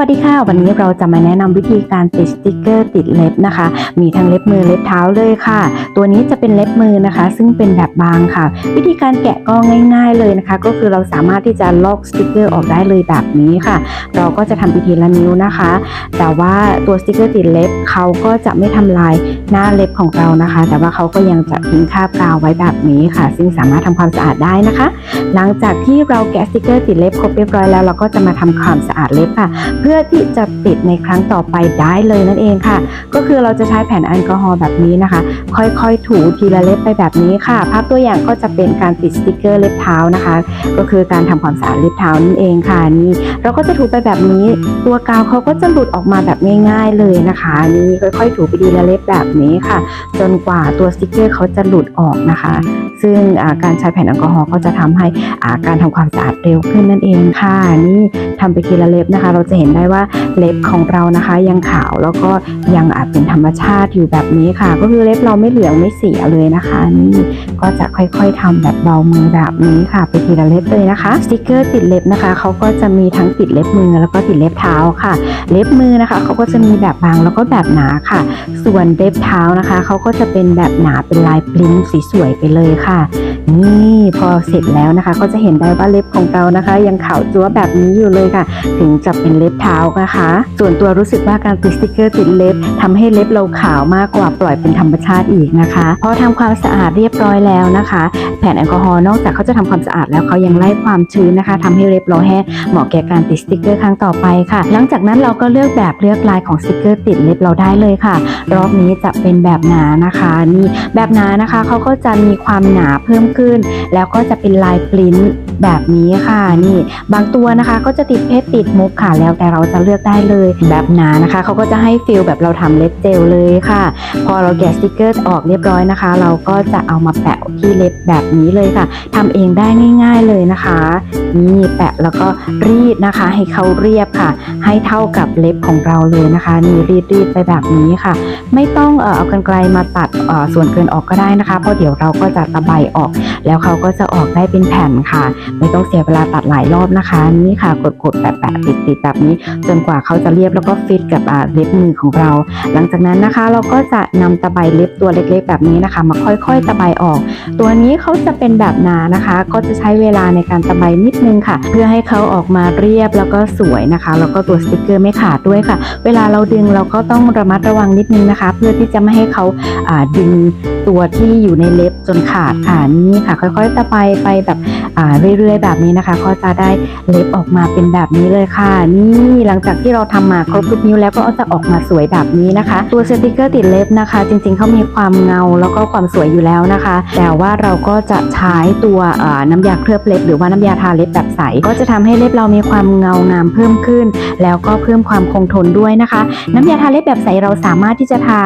วัสดีค่ะ วันนี้เราจะมาแนะนำวิธีการติดสติกเกอร์ติดเล็บนะคะ มีทั้งเล็บมือเล็บเท้าเลยค่ะ ตัวนี้จะเป็นเล็บมือนะคะ ซึ่งเป็นแบบบางค่ะ วิธีการแกะก็ง่าย ๆเลยนะคะ ก็คือเราสามารถที่จะลอกสติกเกอร์ออกได้เลยแบบนี้ค่ะ เราก็จะทำพิธีละนิ้วนะคะ แต่ว่าตัวสติกเกอร์ติดเล็บเขาก็จะไม่ทำลายหน้าเล็บของเรานะคะ แต่ว่าเขาก็ยังจะทิ้งคราบกาวไว้แบบนี้ค่ะ ซึ่งสามารถทำความสะอาดได้นะคะ หลังจากที่เราแกะสติกเกอร์ติดเล็บครบเรียบร้อยแล้วเราก็จะมาทำความสะอาดเล็บค่ะเพื่อื่อที่จะติดในครั้งต่อไปได้เลยนั่นเองค่ะ ก็คือเราจะใช้แผ่นแอลกอฮอล์แบบนี้นะคะ ค่อยๆ ถูทีละเล็บไปแบบนี้ค่ะ ภาพตัวอย่างก็จะเป็นการติดสติกเกอร์เล็บเท้านะคะ ก็คือการทำความสะอาดเล็บเท้านั่นเองค่ะนี่เราก็จะถูไปแบบนี้ ตัวกาวเขาก็จะหลุดออกมาแบบง่าย ๆเลยนะคะนี่ค่อย ๆ ถูไปทีละเล็บแบบนี้ค่ะ จนกว่าตัวสติกเกอร์เขาจะหลุดออกนะคะ ซึ่งการใช้แผ่นแอลกอฮอล์ก็จะทำให้การทำความสะอาดเร็วขึ้นนั่นเองค่ะนี่ทำไปทีละเล็บนะคะ เราจะเห็นได้ว่าเล็บของเรานะคะยังขาวแล้วก็ยังอาจเป็นธรรมชาติอยู่แบบนี้ค่ะ ก็คือเล็บเราไม่เหลืองไม่เสียเลยนะคะ นี่ก็จะค่อยๆทำแบบเบามือแบบนี้ค่ะ ไปทีละเล็บเลยนะคะสติกเกอร์ติดเล็บนะคะเขาก็จะมีทั้งติดเล็บมือแล้วก็ติดเล็บเท้าค่ะ เล็บมือนะคะเขาก็จะมีแบบบางแล้วก็แบบหนาค่ะ ส่วนเล็บเท้านะคะเขาก็จะเป็นแบบหนาเป็นลายปริ้นสีสวยไปเลยค่ะ นี่พอเสร็จแล้วนะคะ ก็จะเห็นได้ว่าเล็บของเรานะคะ ยังขาวจั๊วแบบนี้อยู่เลยค่ะ ถึงจะเป็นเล็บเท้านะคะ ส่วนตัวรู้สึกว่าการติดสติกเกอร์ติดเล็บทำให้เล็บเราขาวมากกว่าปล่อยเป็นธรรมชาติอีกนะคะพอทำความสะอาดเรียบร้อยแล้วนะคะ แผ่นแอลกอฮอล์นอกจากเขาจะทำความสะอาดแล้วเขายังไล่ความชื้นนะคะทำให้เล็บเราแห้งเหมาะแก่การติดสติกเกอร์ครั้งต่อไปค่ะ หลังจากนั้นเราก็เลือกแบบเลือกลายของสติกเกอร์ติดเล็บเราได้เลยค่ะ รอบนี้จะเป็นแบบหนานะคะนี่แบบหนานะคะเขาก็จะมีความหนาเพิ่มขึ้น แล้วก็จะเป็นลายปริ้นแบบนี้ค่ะนี่ บางตัวนะคะก็จะติดเพชรติดมุกค่ะ แล้วแต่เราจะเลือกได้เลยแบบหนานะคะเขาก็จะให้ฟิลแบบเราทำเล็บเจลเลยค่ะ พอเราแกะสติกเกอร์ออกเรียบร้อยนะคะ เราก็จะเอามาแปะที่เล็บแบบนี้เลยค่ะทำเองได้ง่าย ๆเลยนะคะ นี่แปะแล้วก็รีดนะคะ ให้เขาเรียบค่ะ ให้เท่ากับเล็บของเราเลยนะคะ นี่รีดรีดไปแบบนี้ค่ะ ไม่ต้องเอากรรไกรมาตัดส่วนเกินออกก็ได้นะคะ เพราะเดี๋ยวเราก็จะตะไบออก แล้วเขาก็จะออกได้เป็นแผ่นค่ะ ไม่ต้องเสียเวลาตัดหลายรอบนะคะ นี่ค่ะกดกดแปะแปะติดติดแบบนี้ จนกว่าเขาจะเรียบแล้วก็ฟิตกับเล็บมือของเรา หลังจากนั้นนะคะเราก็จะนำตะไบเล็บตัวเล็กๆ แบบนี้นะคะ มาค่อยๆตะไบออก ตัวนี้เขาจะเป็นแบบหนานะคะ ก็จะใช้เวลาในการตะไบนิดนึงค่ะ เพื่อให้เขาออกมาเรียบแล้วก็สวยนะคะ แล้วก็ตัวสติกเกอร์ไม่ขาดด้วยค่ะ เวลาเราดึงเราก็ต้องระมัดระวังนิดนึงนะคะ เพื่อที่จะไม่ให้เขาาดึงตัวที่อยู่ในเล็บจนขาดค่ะนี่ค่ะ ค่อยๆตะไบไปแบบเรื่อยๆแบบนี้นะคะ ก็จะได้เล็บออกมาเป็นแบบนี้เลยค่ะ นี่หลังจากที่เราทำมาครบทุกนิ้วแล้วก็จะออกมาสวยแบบนี้นะคะ ตัวสติกเกอร์ติดเล็บนะคะ จริงๆเขามีความเงาแล้วก็ความสวยอยู่แล้วนะคะ แต่ว่าเราก็จะใช้ตัวน้ำยาเคลือบเล็บ หรือว่าน้ำยาทาเล็บแบบใส ก็จะทำให้เล็บเรามีความเงางามเพิ่มขึ้น แล้วก็เพิ่มความคงทนด้วยนะคะ น้ำยาทาเล็บแบบใสเราสามารถที่จะทา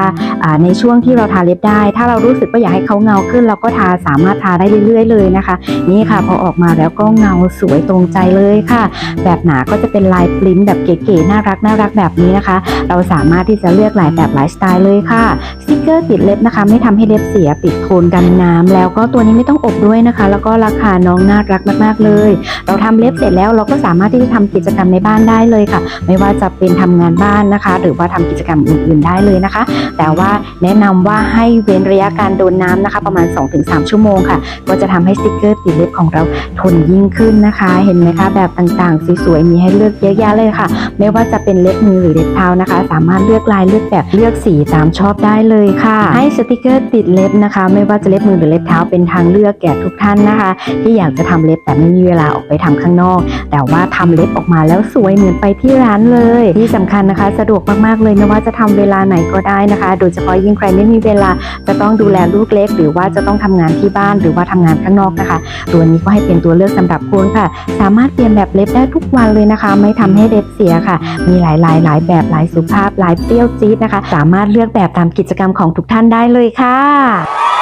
ในช่วงที่เราทาเล็บได้ ถ้าเรารู้สึกว่าอยากให้เขาเงาขึ้น เราก็ทาสามารถทาได้เรื่อย ๆ เลยนะคะ นี่ค่ะพอออกมาแล้วก็เงาสวยตรงใจเลยค่ะ แบบหนาก็จะเป็นลายปริ้นแบบเก๋ๆน่ารักน่ารักแบบนี้นะคะ เราสามารถที่จะเลือกหลายแบบหลายสไตล์เลยค่ะสติกเกอร์ติดเล็บนะคะ ไม่ทำให้เล็บเสียปิดโคนกันน้ำแล้วก็ตัวนี้ไม่ต้องอบด้วยนะคะ แล้วก็ราคาน้องน่ารักมากๆเลยเราทำเล็บเสร็จแล้วเราก็สามารถที่จะทำกิจกรรมในบ้านได้เลยค่ะ ไม่ว่าจะเป็นทำงานบ้านนะคะ หรือว่าทำกิจกรรมอื่นๆได้เลยนะคะ แต่ว่าแนะนำว่าให้เว้นระยะการโดนน้ำนะคะ ประมาณ 2-3 ชั่วโมงค่ะ ก็จะทำให้สติกเกอร์ ติดเล็บของเราทนยิ่งขึ้นนะคะ เห็นไหมคะแบบต่างๆสวยๆมีให้เลือกเยอะแยะเลยค่ะ ไม่ว่าจะเป็นเล็บมือหรือเล็บเท้านะคะ สามารถเลือกลายเลือกแบบเลือกสีตามชอบได้เลยค่ะ ให้สติกเกอร์ติดเล็บนะคะ ไม่ว่าจะเล็บมือหรือเล็บเท้าเป็นทางเลือกแก่ทุกท่านนะคะ ที่อยากจะทำเล็บแต่ไม่มีเวลาออกไปทำข้างนอก แต่ว่าทำเล็บออกมาแล้วสวยเหมือนไปที่ร้านเลย ที่สำคัญนะคะ สะดวกมากๆเลยไม่ว่าจะทำเวลาไหนก็ได้นะคะ โดยเฉพาะยิ่งใครไม่มีเวลาจะต้องดูแลลูกเล็ก หรือว่าจะต้องทำงานที่บ้านหรือว่าทำงานข้างนอกนะคะตัวนี้ก็ให้เป็นตัวเลือกสำหรับคุณค่ะ สามารถเปลี่ยนแบบเล็บได้ทุกวันเลยนะคะ ไม่ทำให้เล็บเสียค่ะ มีหลายลายหลายแบบหลายสุภาพหลายเปรี้ยวจี๊ดนะคะ สามารถเลือกแบบตามกิจกรรมของทุกท่านได้เลยค่ะ